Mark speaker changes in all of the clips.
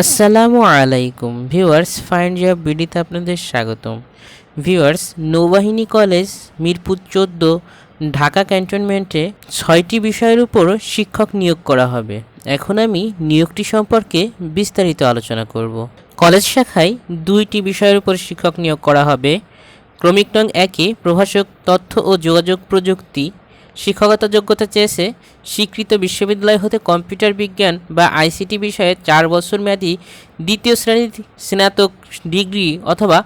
Speaker 1: আসসালামু আলাইকুম। Viewers find job বিডিতে আপনাদের স্বাগতম। ভিউয়ার্স, নৌবাহিনী কলেজ, মিরপুর চোদ্দ, ঢাকা ক্যান্টনমেন্টে ছয়টি বিষয়ের উপর শিক্ষক নিয়োগ করা হবে। এখন আমি নিয়োগটি সম্পর্কে বিস্তারিত আলোচনা করব। কলেজ শাখায় দুইটি বিষয়ের উপর শিক্ষক নিয়োগ করা হবে। ক্রমিক নং একে প্রভাষক তথ্য ও যোগাযোগ প্রযুক্তি শিক্ষকতা যোগ্যতা চেয়েছে স্বীকৃত বিশ্ববিদ্যালয় হতে কম্পিউটার বিজ্ঞান বা আইসিটি বিষয়ে চার বছর মেয়াদী দ্বিতীয় শ্রেণির স্নাতক ডিগ্রি অথবা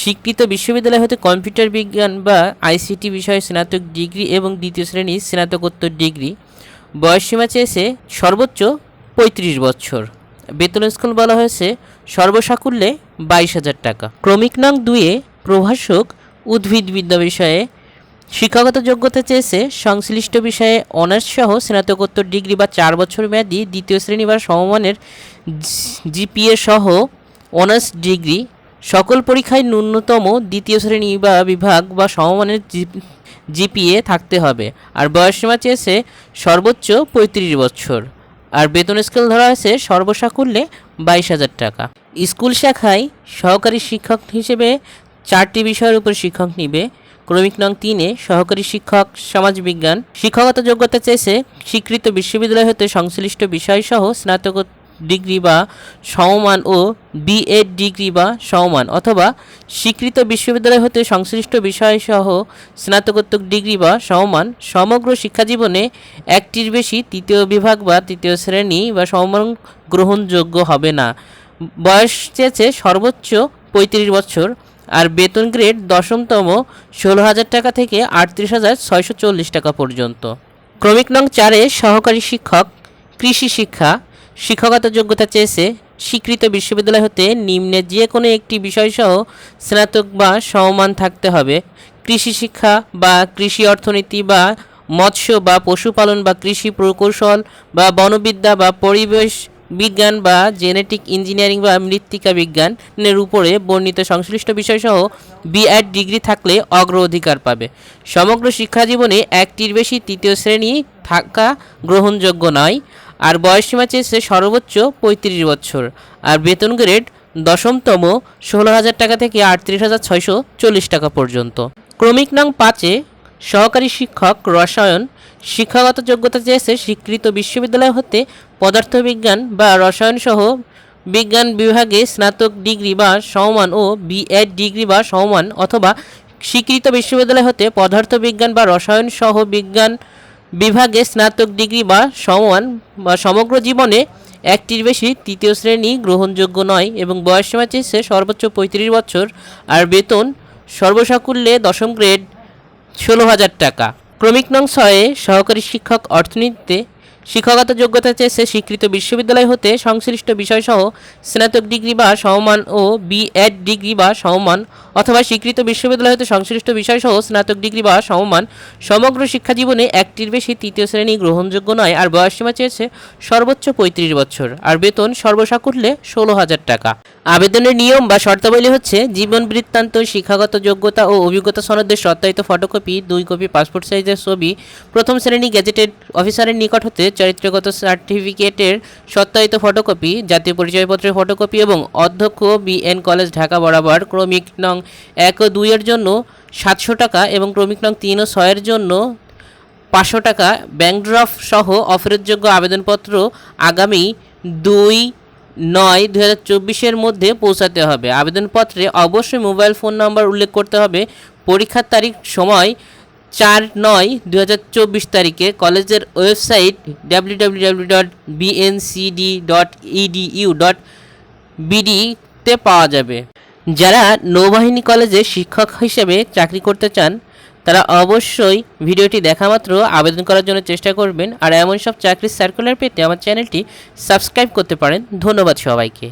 Speaker 1: স্বীকৃত বিশ্ববিদ্যালয় হতে কম্পিউটার বিজ্ঞান বা আইসিটি বিষয়ে স্নাতক ডিগ্রি এবং দ্বিতীয় শ্রেণির স্নাতকোত্তর ডিগ্রি। বয়সসীমা চেয়েছে সর্বোচ্চ পঁয়ত্রিশ বছর। বেতন স্কুল বলা হয়েছে সর্বসাকুল্যে বাইশ হাজার টাকা। ক্রমিক নং দুয়ে প্রভাষক উদ্ভিদবিদ্যা বিষয়ে শিক্ষাগত যোগ্যতা চেয়েছে সংশ্লিষ্ট বিষয়ে অনার্স সহ স্নাতকোত্তর ডিগ্রি বা চার বছর মেয়াদী দ্বিতীয় শ্রেণি বা সমমানের জিপিএ সহ অনার্স ডিগ্রি। সকল পরীক্ষায় ন্যূনতম দ্বিতীয় শ্রেণি বা বিভাগ বা সমমানের জিপিএ থাকতে হবে। আর বয়সসীমা চেয়েছে সর্বোচ্চ পঁয়ত্রিশ বছর। আর বেতন স্কেল ধরা আছে সর্বসাকুল্যে বাইশ হাজার টাকা। স্কুল শাখায় সহকারী শিক্ষক হিসেবে চারটি বিষয়ের উপর শিক্ষক নিবে। ক্রমিক নং তিনে সহকারী শিক্ষক, সমাজবিজ্ঞান। শিক্ষকতা যোগ্যতা চেয়েছে স্বীকৃত বিশ্ববিদ্যালয় হতে সংশ্লিষ্ট বিষয়সহ স্নাতক ডিগ্রি বা সমমান ও বিএড ডিগ্রি বা সমমান অথবা স্বীকৃত বিশ্ববিদ্যালয় হতে সংশ্লিষ্ট বিষয়সহ স্নাতকোত্তর ডিগ্রি বা সমমান সমগ্র শিক্ষাজীবনে একটির বেশি তৃতীয় বিভাগ বা তৃতীয় শ্রেণি বা সমমান গ্রহণযোগ্য হবে না। বয়স চেয়েছে সর্বোচ্চ পঁয়ত্রিশ বছর। আর বেতন গ্রেড দশমতম ষোলো হাজার টাকা থেকে আটত্রিশ হাজার ছয়শো চল্লিশ টাকা পর্যন্ত। ক্রমিক নং চারে সহকারী শিক্ষক, কৃষি শিক্ষা, শিক্ষকতা যোগ্যতা চেয়েছে স্বীকৃত বিশ্ববিদ্যালয় হতে নিম্নে যে কোনো একটি বিষয়সহ স্নাতক বা সমমান থাকতে হবে। কৃষি শিক্ষা বা কৃষি অর্থনীতি বা মৎস্য বা পশুপালন বা কৃষি প্রকৌশল বা বনবিদ্যা বা পরিবেশ বিজ্ঞান বা জেনেটিক ইঞ্জিনিয়ারিং বা মৃত্তিকা বিজ্ঞানের উপরে বর্ণিত সংশ্লিষ্ট বিষয়সহ বিএড ডিগ্রি থাকলে অগ্রাধিকার পাবে। সমগ্র শিক্ষা জীবনে একটির বেশি তৃতীয় শ্রেণি থাকা গ্রহণযোগ্য নয়, আর বয়সসীমা চেয়েছে সর্বোচ্চ পঁয়ত্রিশ বছর, আর বেতন গ্রেড দশমতম ষোলো হাজার টাকা থেকে আটত্রিশ হাজার ছয়শো চল্লিশ টাকা পর্যন্ত। ক্রমিক নং পাঁচে সহকারী শিক্ষক রসায়ন শিক্ষাগত যোগ্যতা চেয়েছে স্বীকৃত বিশ্ববিদ্যালয় হতে পদার্থবিজ্ঞান বা রসায়ন সহ বিজ্ঞান বিভাগে স্নাতক ডিগ্রি বা সমমান ও বিএড ডিগ্রি বা সমমান অথবা স্বীকৃত বিশ্ববিদ্যালয় হতে পদার্থবিজ্ঞান বা রসায়ন সহ বিজ্ঞান বিভাগে স্নাতক ডিগ্রি বা সমান বা সমগ্র জীবনে একটির বেশি তৃতীয় শ্রেণি গ্রহণযোগ্য নয় এবং বয়সসীমা চেয়েছে সর্বোচ্চ পঁয়ত্রিশ বছর আর বেতন সর্বসাকুল্যে দশম গ্রেড ষোলো হাজার টাকা। ক্রমিক নং ছয়ে সহকারী শিক্ষক অর্থনীতিতে শিক্ষাগত যোগ্যতা চেয়েছে স্বীকৃত বিশ্ববিদ্যালয় হতে সংশ্লিষ্ট বিষয়সহ স্নাতক ডিগ্রি বা সমমান ও বিএড ডিগ্রি বা সমমান অথবা স্বীকৃত বিশ্ববিদ্যালয় হতে সংশ্লিষ্ট বিষয়সহ স্নাতক ডিগ্রি বা সমমান সমগ্র শিক্ষা জীবনে একটির বেশি তৃতীয় শ্রেণি গ্রহণযোগ্য নয়, আর বয়সসীমা চেয়েছে সর্বোচ্চ পঁয়ত্রিশ বছর, আর বেতন সর্বসাকুল্যে ষোলো হাজার টাকা। আবেদনের নিয়ম বা শর্তাবলী হচ্ছে জীবন বৃত্তান্ত, শিক্ষাগত যোগ্যতা ও অভিজ্ঞতা সনদের সত্যায়িত ফটোকপি, দুই কপি পাসপোর্ট সাইজের ছবি, প্রথম শ্রেণি গেজেটেড অফিসারের নিকট হতে চরিত্রগত সার্টিফিকেটের সত্যায়িত ফটোকপি, জাতীয় পরিচয়পত্রের ফটোকপি এবং অধ্যক্ষ বিএন কলেজ ঢাকা বরাবর ক্রমিক নং এক ও দুইয়ের জন্য সাতশো টাকা এবং ক্রমিক নং তিন ও ছয়ের জন্য পাঁচশো টাকা ব্যাংক সহ অফেরতযোগ্য আবেদনপত্র আগামী দুই নয় দু হাজার চব্বিশের মধ্যে পৌঁছাতে হবে। আবেদনপত্রে অবশ্যই মোবাইল ফোন নাম্বার উল্লেখ করতে হবে। পরীক্ষার তারিখ, সময় চার নয় দু চব্বিশ তারিখে কলেজের website W W W dot BNCD dot EDU dot বিডিতে পাওয়া যাবে। যারা নৌবাহিনী কলেজে শিক্ষক হিসেবে চাকরি করতে চান, তারা অবশ্যই ভিডিওটি দেখা মাত্র, আবেদন করার জন্য চেষ্টা করবেন, আর এমন সব চাকরির সার্কুলার পেতে আমার চ্যানেলটি সাবস্ক্রাইব করতে পারেন। ধন্যবাদ সবাইকে।